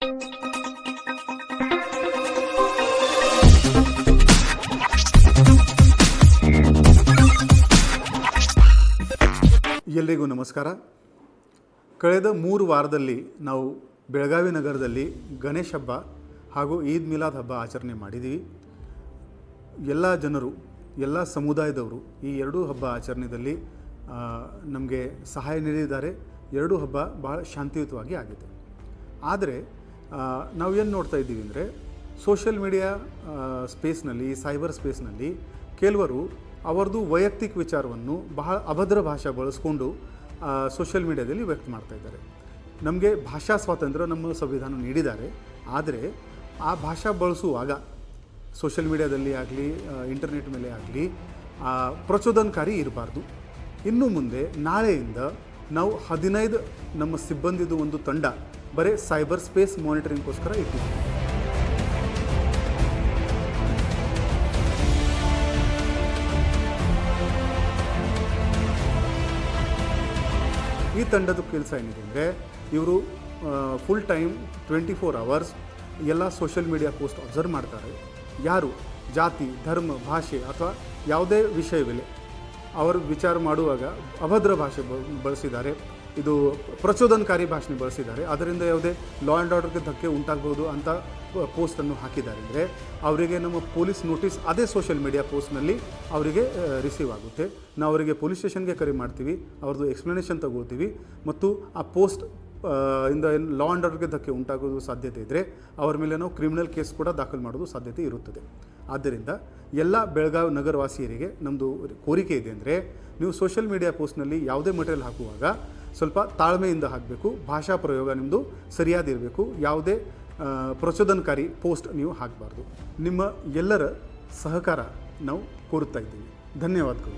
ಎಲ್ರಿಗೂ ನಮಸ್ಕಾರ. ಕಳೆದ ಮೂರು ವಾರದಲ್ಲಿ ನಾವು ಬೆಳಗಾವಿ ನಗರದಲ್ಲಿ ಗಣೇಶ ಹಬ್ಬ ಹಾಗೂ ಈದ್ ಮಿಲಾದ್ ಹಬ್ಬ ಆಚರಣೆ ಮಾಡಿದ್ದೀವಿ. ಎಲ್ಲ ಜನರು, ಎಲ್ಲ ಸಮುದಾಯದವರು ಈ ಎರಡೂ ಹಬ್ಬ ಆಚರಣೆಯಲ್ಲಿ ನಮಗೆ ಸಹಾಯ ನೀಡಿದ್ದಾರೆ. ಎರಡೂ ಹಬ್ಬ ಬಹಳ ಶಾಂತಿಯುತವಾಗಿ ಆಗಿದೆ. ಆದರೆ ನಾವು ಏನು ನೋಡ್ತಾ ಇದ್ದೀವಿ ಅಂದರೆ ಸೋಷಿಯಲ್ ಮೀಡಿಯಾ ಸ್ಪೇಸ್ನಲ್ಲಿ ಸೈಬರ್ ಸ್ಪೇಸ್ನಲ್ಲಿ ಕೆಲವರು ಅವರದು ವೈಯಕ್ತಿಕ ವಿಚಾರವನ್ನು ಬಹಳ ಅಭದ್ರ ಭಾಷೆ ಬಳಸ್ಕೊಂಡು ಸೋಷಿಯಲ್ ಮೀಡಿಯಾದಲ್ಲಿ ವ್ಯಕ್ತ ಮಾಡ್ತಾ ಇದ್ದಾರೆ. ನಮಗೆ ಭಾಷಾ ಸ್ವಾತಂತ್ರ್ಯ ನಮ್ಮ ಸಂವಿಧಾನ ನೀಡಿದ್ದಾರೆ. ಆದರೆ ಆ ಭಾಷಾ ಬಳಸುವಾಗ ಸೋಷಿಯಲ್ ಮೀಡಿಯಾದಲ್ಲಿ ಆಗಲಿ ಇಂಟರ್ನೆಟ್ ಮೇಲೆ ಆಗಲಿ ಪ್ರಚೋದನಕಾರಿ ಇರಬಾರ್ದು. ಇನ್ನು ಮುಂದೆ ನಾಳೆಯಿಂದ ನಾವು ಹದಿನೈದು ನಮ್ಮ ಸಿಬ್ಬಂದಿದು ಒಂದು ತಂಡ ಬರೀ ಸೈಬರ್ ಸ್ಪೇಸ್ ಮಾನಿಟರಿಂಗ್ಗೋಸ್ಕರ ಇಟ್ಟಿದ್ದೀವಿ ಈ ತಂಡದ ಕೆಲಸ ಏನಿದೆ ಅಂದರೆ ಇವರು full time twenty four hours ಎಲ್ಲ ಸೋಷಿಯಲ್ ಮೀಡಿಯಾ ಪೋಸ್ಟ್ ಅಬ್ಸರ್ವ್ ಮಾಡ್ತಾರೆ. ಯಾರು? ಜಾತಿ, ಧರ್ಮ, ಭಾಷೆ ಅಥವಾ ಯಾವುದೇ ವಿಷಯವಿಲ್ಲ. ಅವರು ವಿಚಾರ ಮಾಡುವಾಗ ಅಭದ್ರ ಭಾಷೆ ಬಳಸಿದ್ದಾರೆ. ಇದು ಪ್ರಚೋದನಕಾರಿ ಭಾಷಣ ಬಳಸಿದ್ದಾರೆ. ಅದರಿಂದ ಯಾವುದೇ ಲಾ ಆ್ಯಂಡ್ ಆರ್ಡರ್ಗೆ ಧಕ್ಕೆ ಉಂಟಾಗ್ಬೋದು ಅಂತ ಪೋಸ್ಟನ್ನು ಹಾಕಿದ್ದಾರೆ. ಅಂದರೆ ಅವರಿಗೆ ನಮ್ಮ ಪೊಲೀಸ್ ನೋಟಿಸ್ ಅದೇ ಸೋಷಿಯಲ್ ಮೀಡಿಯಾ ಪೋಸ್ಟ್ನಲ್ಲಿ ಅವರಿಗೆ ರಿಸೀವ್ ಆಗುತ್ತೆ. ನಾವು ಅವರಿಗೆ ಪೊಲೀಸ್ ಸ್ಟೇಷನ್ಗೆ ಕರೆ ಮಾಡ್ತೀವಿ, ಅವ್ರದ್ದು ಎಕ್ಸ್ಪ್ಲನೇಷನ್ ತಗೋತೀವಿ ಮತ್ತು ಆ ಪೋಸ್ಟ್ ಇಂದ ಏನು ಲಾ ಆ್ಯಂಡ್ ಆರ್ಡರ್ಗೆ ಧಕ್ಕೆ ಉಂಟಾಗೋದು ಸಾಧ್ಯತೆ ಇದ್ದರೆ ಅವರ ಮೇಲೆ ನಾವು ಕ್ರಿಮಿನಲ್ ಕೇಸ್ ಕೂಡ ದಾಖಲು ಮಾಡೋದು ಸಾಧ್ಯತೆ ಇರುತ್ತದೆ. ಆದ್ದರಿಂದ ಎಲ್ಲ ಬೆಳಗಾವಿ ನಗರವಾಸಿಯರಿಗೆ ನಮ್ಮದು ಕೋರಿಕೆ ಇದೆ. ಅಂದರೆ ನೀವು ಸೋಷಿಯಲ್ ಮೀಡಿಯಾ ಪೋಸ್ಟ್ನಲ್ಲಿ ಯಾವುದೇ ಮಟೀರಿಯಲ್ ಹಾಕುವಾಗ ಸ್ವಲ್ಪ ತಾಳ್ಮೆಯಿಂದ ಹಾಕಬೇಕು, ಭಾಷಾ ಪ್ರಯೋಗ ನಿಮ್ಮದು ಸರಿಯಾದಿರಬೇಕು ಯಾವುದೇ ಪ್ರಚೋದನಕಾರಿ ಪೋಸ್ಟ್ ನೀವು ಹಾಕಬಾರ್ದು. ನಿಮ್ಮ ಎಲ್ಲರ ಸಹಕಾರ ನಾವು ಕೋರುತ್ತಾ ಇದ್ದೀವಿ. ಧನ್ಯವಾದಗಳು.